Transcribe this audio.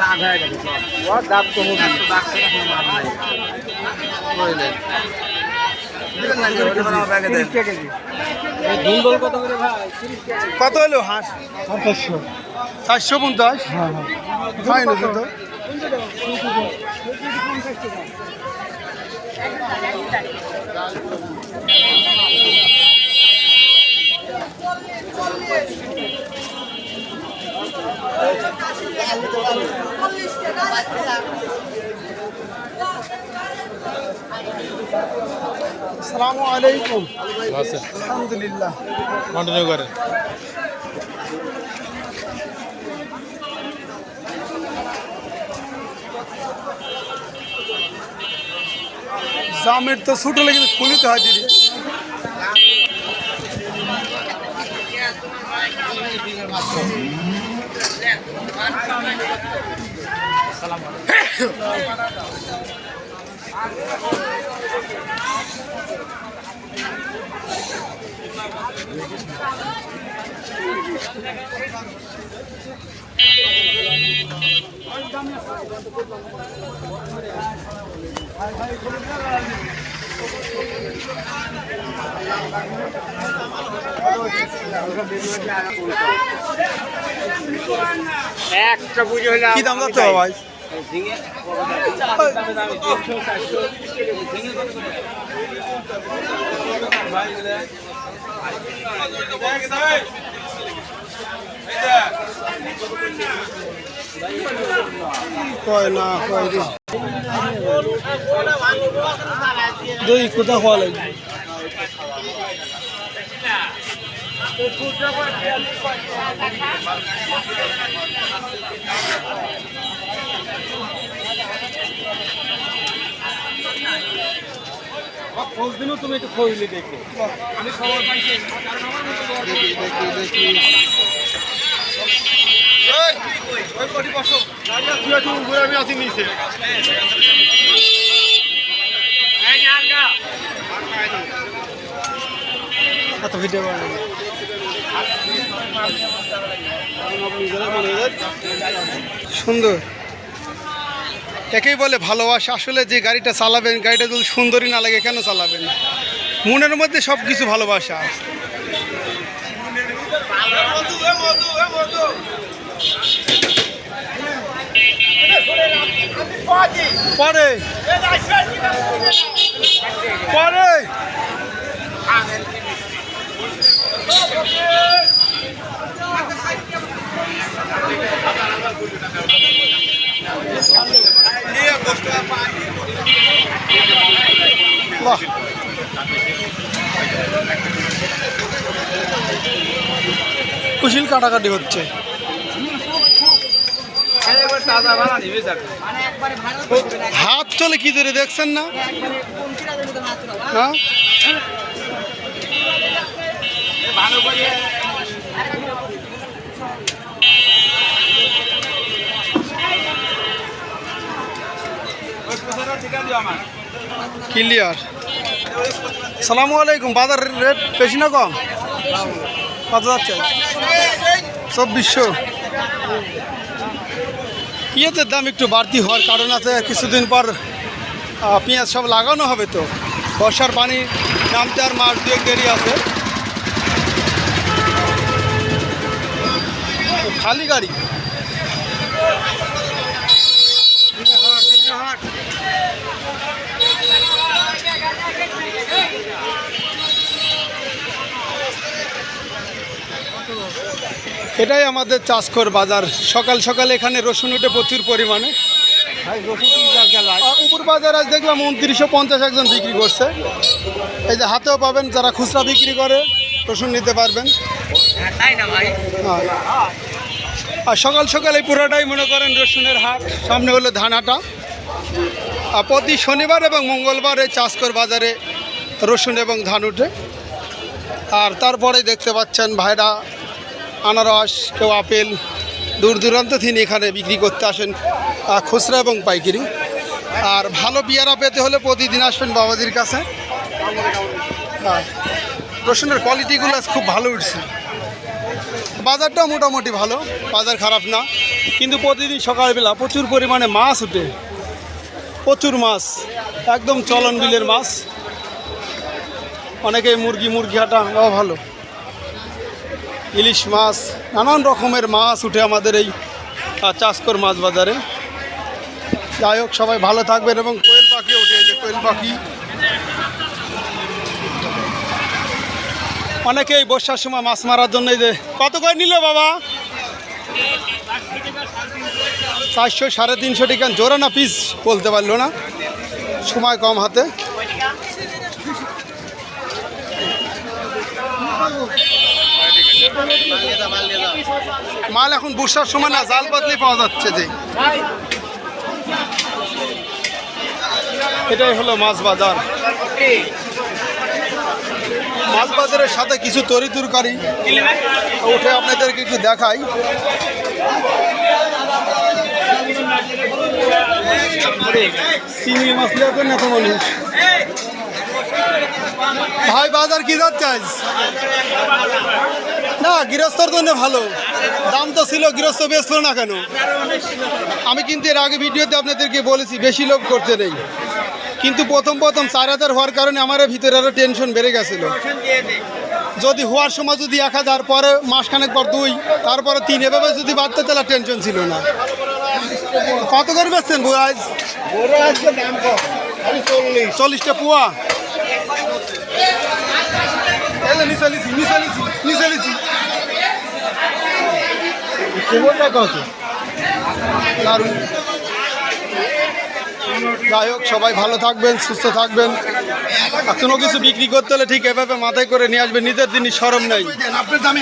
দাগ হয়ে তো কত করে ভাই? কত হলো? হাঁস। চারশো পঞ্চাশ? হ্যাঁ হ্যাঁ। হয় না আসসালামু আলাইকুম। আলহামদুলিল্লাহ। কন্টিনিউ করেন জামের তো ছোট লেগে খুলিতে হয় দিদি। একটা বুঝে হলে কি দাম যাচ্ছে ভাই কয় না কয় দই কোথা হওয়া লাগবে। খোঁজ দিনও তুমি একটু খোঁজলি দেখো। আমি খবর পাইছি। দেখি দেখি দেখি। আমি নিচে কত ভিডিও সুন্দর। একেই বলে ভালোবাসা। আসলে যে গাড়িটা চালাবেন, গাড়িটা যদি সুন্দরী না লাগে, কেন চালাবেন? মনের মধ্যে সব কিছু ভালোবাসা পরে। পরে। কুশিল কাটাকাটি হচ্ছে। হাত চলে কি ধরে দেখছেন না? হ্যাঁ? ঠিকা দিও আমার। ক্লিয়ার সালামু আলাইকুম, বাজার রেট বেশি না কম? কত যাচ্ছে চব্বিশশো পেঁয়াজের দাম একটু বাড়তি হওয়ার কারণ আছে, কিছুদিন পর পেঁয়াজ সব লাগানো হবে তো। বর্ষার পানি নামতে আর মাস দুয়েক দেরি আছে। খালি গাড়ি। এটাই আমাদের চাষকর বাজার। সকাল সকাল এখানে রসুন উঠে প্রচুর পরিমাণে। উপর বাজার আজ দেখলাম উনত্রিশশো পঞ্চাশ একজন বিক্রি করছে। এই যে হাতেও পাবেন যারা খুচরা বিক্রি করে রসুন নিতে পারবেন। তাই না হ্যাঁ। আর সকাল সকাল এই পুরোটাই মনে করেন রসুনের হাট। সামনে হলো ধানাটা আর প্রতি শনিবার এবং মঙ্গলবার এই চাষকর বাজারে রসুন এবং ধান উঠে। আর তারপরে দেখতে পাচ্ছেন ভাইরা আনারস, কেউ আপেল, দূর দূরান্ত থেকে এখানে বিক্রি করতে আসেন খুচরা এবং পাইকারি। আর ভালো পেয়ারা পেতে হলে প্রতিদিন আসবেন বাবাজির কাছে। রসুনের কোয়ালিটিগুলো খুব ভালো উঠছে। বাজারটাও মোটামুটি ভালো, বাজার খারাপ না। কিন্তু প্রতিদিন সকালবেলা প্রচুর পরিমাণে মাছ উঠে প্রচুর মাছ, একদম চলন বিলের মাছ। অনেকে মুরগি মুরগি হাটা ভালো। ইলিশ মাছ, নানান রকমের মাছ উঠে আমাদের এই চাষকর মাছ বাজারে। যাই হোক, সবাই ভালো থাকবেন এবং কোয়েল পাখি এই যে কোয়েল পাখি। অনেকে এই বর্ষার সময় মাছ মারার জন্য যে, কত করে নিল বাবা? চারশো সাড়ে তিনশো টাকা, জোড়া না পিস বলতে পারল না। সময় কম হাতে। মাল এখন বর্ষার সময় না, জাল পাতলে পাওয়া যাচ্ছে যে। এটাই হলো মাছ বাজার। মাছ বাজারের সাথে কিছু তরি তরকারি। উঠে আপনাদেরকে একটু দেখাই। চিংড়ি মাছ লিয়ে না তো মানুষ। ভাই, বাজার কি যাচ্ছে না গৃহস্থর জন্য ভালো। দাম তো ছিল গৃহস্থ বেচলো না কেন? আমি কিন্তু এর আগে ভিডিওতে আপনাদেরকে বলেছি বেশি লোক করতে নেই। কিন্তু প্রথম প্রথম চার হাজার হওয়ার কারণে আমার ভিতরে আরও টেনশন বেড়ে গেছিল। যদি হওয়ার সময় যদি এক হাজার পরে মাসখানেক পর দুই তারপরে তিন এভাবে যদি বাড়তে তাহলে টেনশন ছিল না। কত করে বেচছেন বউ আজ? চল্লিশটা পুয়া। যে নিচে লিচি, নিচে। লিচি, কত দারুণ। যাই হোক সবাই ভালো থাকবেন সুস্থ থাকবেন। আর কোনো কিছু বিক্রি করতে হলে ঠিক এভাবে মাথায় করে নিয়ে আসবেন নিজের জিনিস সরম নাই। আপনার দামি